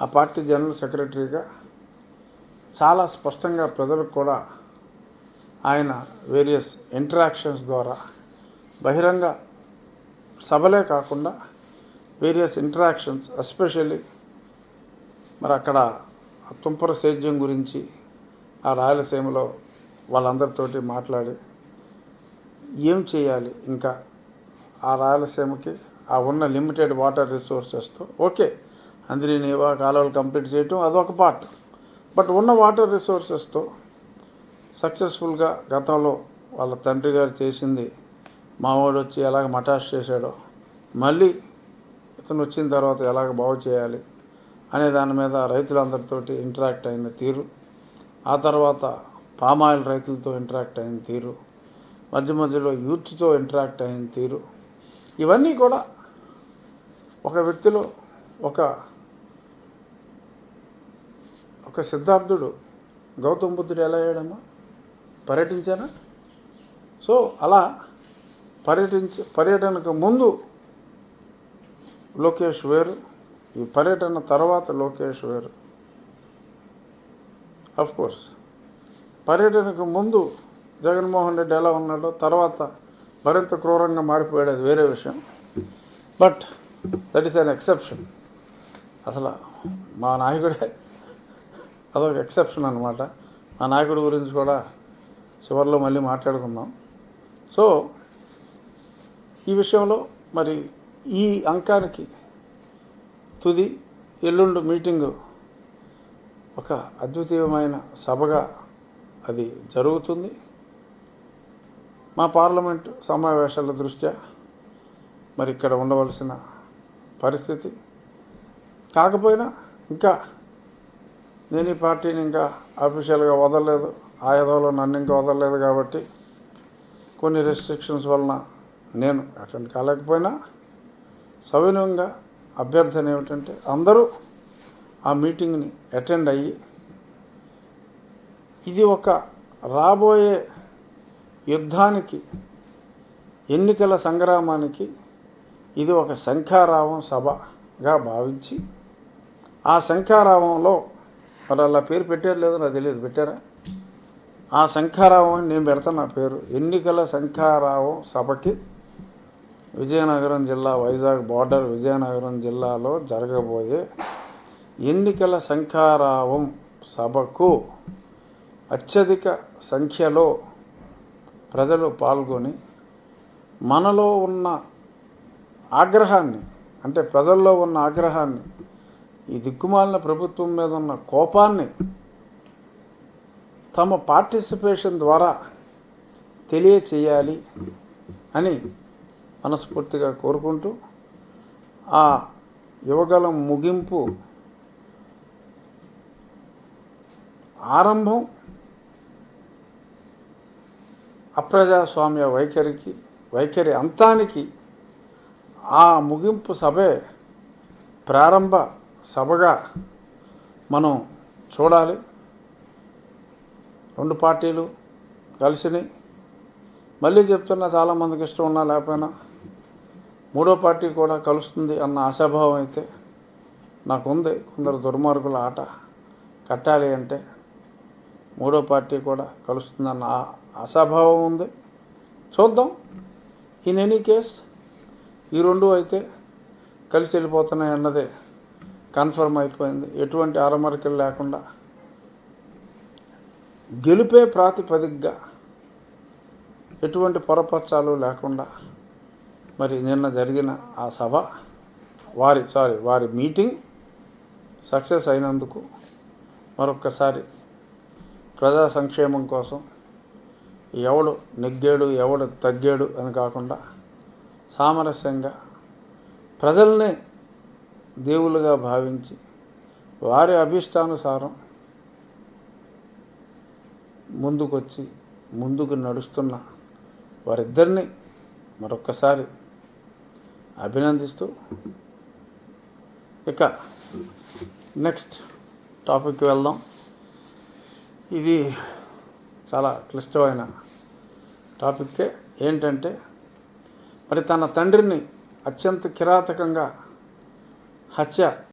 ఆ party general సెక్రటరీగా చాలా స్పష్టంగా ప్రజలకు కూడా ఆయన వేరియస్ ఇంటరాక్షన్స్ ద్వారా బహిరంగ సభలే కాకుండా వేరియస్ ఇంటరాక్షన్స్ ఎస్పెషల్లీ మరి అక్కడ తుంపర సేద్యం గురించి ఆ రాయలసీమలో వాళ్ళందరితోటి మాట్లాడి ఏం చేయాలి ఇంకా ఆ రాయలసీమకి ఆ ఉన్న లిమిటెడ్ వాటర్ రిసోర్సెస్తో? ఓకే. అందరి నేవా కాలువలు కంప్లీట్ చేయటం అదొక పార్ట్. బట్ ఉన్న వాటర్ రిసోర్సెస్తో సక్సెస్ఫుల్గా గతంలో వాళ్ళ తండ్రి గారు చేసింది మావాడు వచ్చి ఎలాగ మటాష్ చేశాడో మళ్ళీ ఇతను వచ్చిన తర్వాత ఎలాగ బాగు చేయాలి అనే దాని మీద రైతులందరితోటి ఇంటరాక్ట్ అయిన తీరు ఆ తర్వాత పామాయిల్ రైతులతో ఇంటరాక్ట్ అయిన తీరు మధ్య మధ్యలో యూత్తో ఇంటరాక్ట్ అయిన తీరు ఇవన్నీ కూడా ఒక వ్యక్తిలో ఒక ఒక సిద్ధార్థుడు గౌతమ బుద్ధుడు ఎలా అయ్యాడమ్మా? పర్యటించానా? సో అలా పర్యటించ పర్యటనకు ముందు లోకేష్ వేరు ఈ పర్యటన తర్వాత లోకేష్ వేరు. అఫ్ కోర్స్ పర్యటనకు ముందు జగన్మోహన్ రెడ్డి ఎలా ఉన్నాడో తర్వాత మరింత క్రూరంగా మారిపోయాడు అది వేరే విషయం. But that is an exception అసలు మా నాయకుడే అదొక ఎక్సెప్షన్ అనమాట మా నాయకుడి గురించి కూడా చివరిలో మళ్ళీ మాట్లాడుకుందాం. సో ఈ విషయంలో మరి ఈ అంకానికి తుది ఎల్లుండి మీటింగు ఒక అద్వితీయమైన సభగా అది జరుగుతుంది. మా పార్లమెంట్ సమావేశాల దృష్ట్యా మరి ఇక్కడ ఉండవలసిన పరిస్థితి. కాకపోయినా ఇంకా నేను ఈ పార్టీని ఇంకా అఫీషియల్గా వదలలేదు. ఆ యదవలో నన్ను ఇంకా వదలలేదు కాబట్టి కొన్ని రెస్ట్రిక్షన్స్ వలన నేను అటెండ్ కాలేకపోయినా సవినయంగా అభ్యర్థన ఏమిటంటే అందరూ ఆ మీటింగ్ని అటెండ్ అయ్యి ఇది ఒక రాబోయే యుద్ధానికి ఎన్నికల సంగ్రామానికి ఇది ఒక శంఖారావం సభగా భావించి ఆ శంఖారావంలో మరి అలా పేరు పెట్టారు లేదో నాకు తెలియదు. పెట్టారా? ఆ శంఖారావం అని నేను పెడతాను నా పేరు. ఎన్నికల శంఖారావం సభకి విజయనగరం జిల్లా వైజాగ్ బార్డర్ విజయనగరం జిల్లాలో జరగబోయే ఎన్నికల శంఖారావం సభకు అత్యధిక సంఖ్యలో ప్రజలు పాల్గొని మనలో ఉన్న ఆగ్రహాన్ని అంటే ప్రజల్లో ఉన్న ఆగ్రహాన్ని ఈ దిక్కుమాలిన ప్రభుత్వం మీద ఉన్న కోపాన్ని తమ పార్టిసిపేషన్ ద్వారా తెలియచేయాలి అని మనస్ఫూర్తిగా కోరుకుంటూ ఆ యువగలం ముగింపు ఆరంభం అప్రజాస్వామ్య వైఖరికి వైఖరి అంతానికి ఆ ముగింపు సభే ప్రారంభ సభగా మనం చూడాలి. రెండు పార్టీలు కలిసినాయి మళ్ళీ చెప్తున్నా చాలామందికి ఇష్టం ఉన్నా లేకపోయినా మూడో పార్టీ కూడా కలుస్తుంది అన్న ఆశాభావం అయితే నాకు ఉంది కొందరు దుర్మార్గుల ఆట కట్టాలి అంటే మూడో పార్టీ కూడా కలుస్తుందన్న ఆశాభావం ఉంది. చూద్దాం. ఇన్ ఎనీ కేస్ ఈ రెండు అయితే కలిసి వెళ్ళిపోతున్నాయి అన్నదే కన్ఫర్మ్ అయిపోయింది. ఎటువంటి అరమరికలు లేకుండా. గెలుపే ప్రాతిపదికగా ఎటువంటి పొరపరచాలు లేకుండా. మరి నిన్న జరిగిన ఆ సభ వారి సారీ వారి మీటింగ్ సక్సెస్ అయినందుకు మరొక్కసారి ప్రజా సంక్షేమం కోసం ఎవడు నెగ్గాడు ఎవడు తగ్గాడు అని కాకుండా సామరస్యంగా ప్రజల్నే దేవులుగా భావించి వారి అభిష్టానుసారం ముందుకొచ్చి ముందుకు నడుస్తున్న వారిద్దరిని మరొక్కసారి అభినందిస్తూ ఇక నెక్స్ట్ టాపిక్కి వెళ్దాం. ఇది చాలా క్లిష్టమైన టాపిక్కే ఏంటంటే మరి తన తండ్రిని అత్యంత కిరాతకంగా 하자.